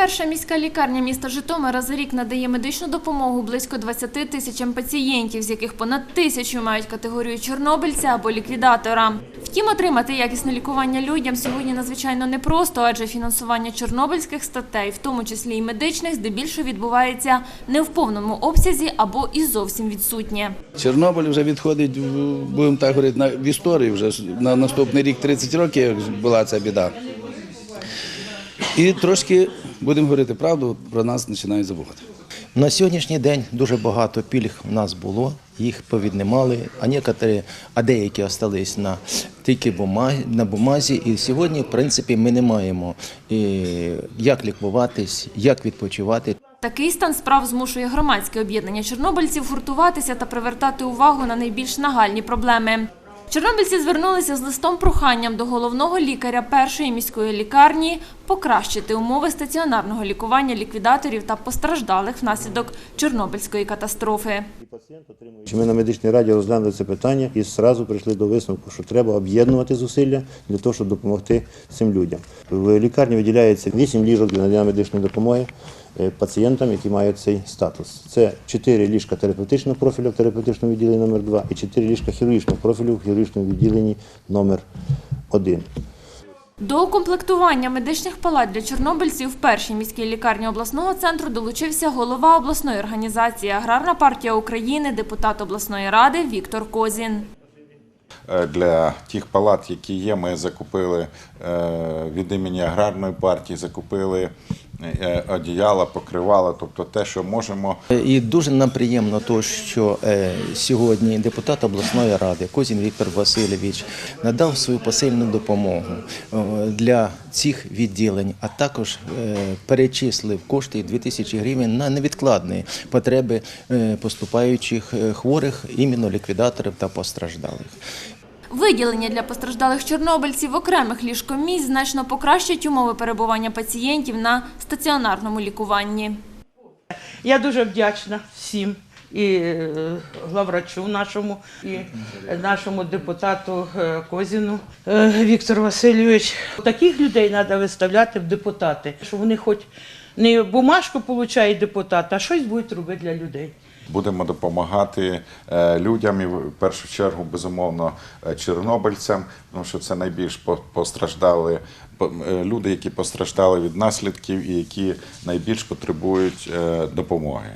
Перша міська лікарня міста Житомира за рік надає медичну допомогу близько 20 тисячам пацієнтів, з яких понад тисячу мають категорію чорнобильця або ліквідатора. Втім, отримати якісне лікування людям сьогодні надзвичайно непросто, адже фінансування чорнобильських статей, в тому числі і медичних, здебільшого відбувається не в повному обсязі або і зовсім відсутнє. Чорнобиль вже відходить, будемо так говорити, на- в історію. Вже на наступний рік 30 років була ця біда. І трошки, будемо говорити правду, про нас починають забувати. На сьогоднішній день дуже багато пільг у нас було, їх повіднімали, а некоторі, а деякі остались на тільки бумазі, на бумазі. І сьогодні, в принципі, ми не маємо і, як лікуватись, як відпочивати. Такий стан справ змушує громадське об'єднання чорнобильців гуртуватися та привертати увагу на найбільш нагальні проблеми. Чорнобильці звернулися з листом проханням до головного лікаря першої міської лікарні покращити умови стаціонарного лікування ліквідаторів та постраждалих внаслідок Чорнобильської катастрофи. Ми на медичній раді розглянули це питання і одразу прийшли до висновку, що треба об'єднувати зусилля для того, щоб допомогти цим людям. В лікарні виділяється 8 ліжок для надання медичної допомоги е, пацієнтам, які мають цей статус. Це 4 ліжка терапевтичного профілю в терапевтичному відділенні номер 2 і 4 ліжка хірургічного профілю в хірургічному відділенні номер 1. До укомплектування медичних палат для чорнобильців в першій міській лікарні обласного центру долучився голова обласної організації Аграрна партія України, депутат обласної ради Віктор Козін. Е, Для тих палат, які є, ми закупили е, від імені аграрної партії, закупили одіяла, покривала, тобто те, що можемо. І дуже нам приємно, то, що е, сьогодні депутат обласної ради Козін Віктор Васильович надав свою посильну допомогу е, для цих відділень, а також е, перечислив кошти 2000 гривень на невідкладні потреби е, поступаючих е, хворих, іменно ліквідаторів та постраждалих. Виділення для постраждалих чорнобильців окремих ліжкомісць значно покращать умови перебування пацієнтів на стаціонарному лікуванні. Я дуже вдячна всім. І е, главврачу нашому, і нашому депутату е, Козіну е, Віктор Васильович. Таких людей треба виставляти в депутати, щоб вони хоч не бумажку отримує депутат, а щось будуть робити для людей. Будемо допомагати е, людям і в першу чергу, безумовно, е, чорнобильцям, тому що це найбільш постраждали по- е, люди, які постраждали від наслідків і які найбільш потребують допомоги.